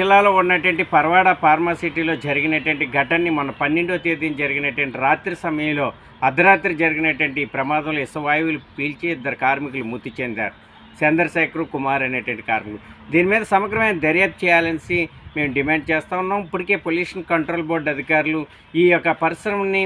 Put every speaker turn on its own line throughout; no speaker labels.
జిల్లాలో ఉన్నటువంటి పర్వాడ ఫార్మాసిటీలో జరిగినటువంటి ఘటనని మన పన్నెండో తేదీన జరిగినటువంటి రాత్రి సమయంలో అర్ధరాత్రి జరిగినటువంటి ప్రమాదంలో ఇసవాయువులు పీల్చి ఇద్దరు కార్మికులు మృతి చెందారు. చంద్రశేఖర్ కుమార్ అనేటువంటి కార్మికులు దీని మీద సమగ్రమైన దర్యాప్తు చేయాలని మేము డిమాండ్ చేస్తూ ఉన్నాం. ఇప్పటికే పొల్యూషన్ కంట్రోల్ బోర్డు అధికారులు ఈ యొక్క పరిశ్రమని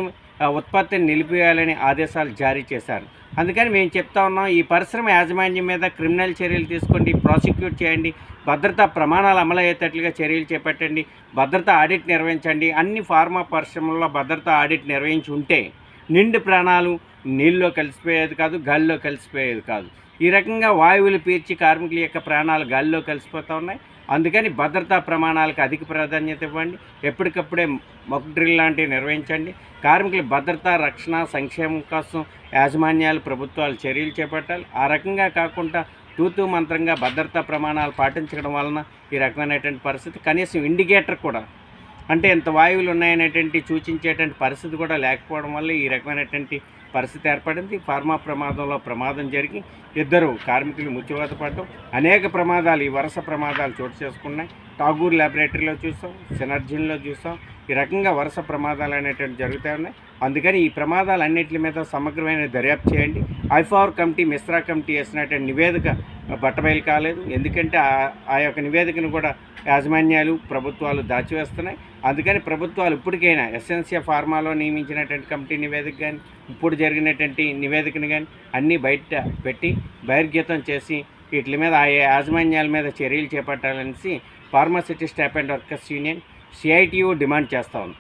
ఉత్పత్తిని నిలిపివేయాలని ఆదేశాలు జారీ చేశారు. అందుకని మేము చెప్తా ఉన్నాం ఈ పరిశ్రమ యాజమాన్యం మీద క్రిమినల్ చర్యలు తీసుకోండి ప్రాసిక్యూట్ చేయండి భద్రతా ప్రమాణాలు అమలయ్యేటట్లుగా చర్యలు చేపట్టండి భద్రతా ఆడిట్ నిర్వహించండి. అన్ని ఫార్మా పరిశ్రమల్లో భద్రతా ఆడిట్ నిర్వహించి ఉంటే నిండు ప్రాణాలు నీళ్ళలో కలిసిపోయేది కాదు గాలిలో కలిసిపోయేది కాదు. ఈ రకంగా వాయువులు పీల్చి కార్మికుల యొక్క ప్రాణాలు గాలిలో కలిసిపోతూ ఉన్నాయి. అందుకని భద్రతా ప్రమాణాలకు అధిక ప్రాధాన్యత ఇవ్వండి. ఎప్పటికప్పుడే మొక్ డ్రిల్ లాంటివి నిర్వహించండి. కార్మికుల భద్రత రక్షణ సంక్షేమం కోసం యాజమాన్యాలు ప్రభుత్వాలు చర్యలు చేపట్టాలి. ఆ రకంగా కాకుండా తూతూ మంత్రంగా భద్రతా ప్రమాణాలు పాటించడం వలన ఈ రకమైనటువంటి పరిస్థితి కనీసం ఇండికేటర్ కూడా అంటే ఇంత వాయువులు ఉన్నాయనేటువంటి సూచించేటువంటి పరిస్థితి కూడా లేకపోవడం వల్ల ఈ రకమైనటువంటి పరిస్థితి ఏర్పడింది. ఫార్మా ప్రమాదంలో ప్రమాదం జరిగి ఇద్దరు కార్మికులు మృత్యువాత పడడం అనేక ప్రమాదాలు ఈ వరుస ప్రమాదాలు చోటు చేసుకున్నాయి. టాగూర్ ల్యాబొరేటరీలో చూసాం సినర్జీన్లో చూసాం. ఈ రకంగా వరుస ప్రమాదాలు అనేటువంటి జరుగుతూ ఉన్నాయి. అందుకని ఈ ప్రమాదాలన్నింటి మీద సమగ్రమైన దర్యాప్తు చేయండి. ఐఫార్ కమిటీ మిశ్రా కమిటీ వేసినటువంటి నివేదిక బట్టబయలు కాలేదు. ఎందుకంటే ఆ- ఆ యొక్క నివేదికను కూడా యాజమాన్యాలు ప్రభుత్వాలు దాచివేస్తున్నాయి. అందుకని ప్రభుత్వాలు ఇప్పటికైనా ఎస్ఎన్సియా ఫార్మాలో నియమించినటువంటి కమిటీ నివేదిక కానీ ఇప్పుడు జరిగినటువంటి నివేదికను కానీ అన్నీ బయట పెట్టి బహిర్గతం చేసి వీటి మీద ఆ యాజమాన్యాల మీద చర్యలు చేపట్టాలనేసి pharma city staff and workers union CITU demand చేస్తూ ఉంది.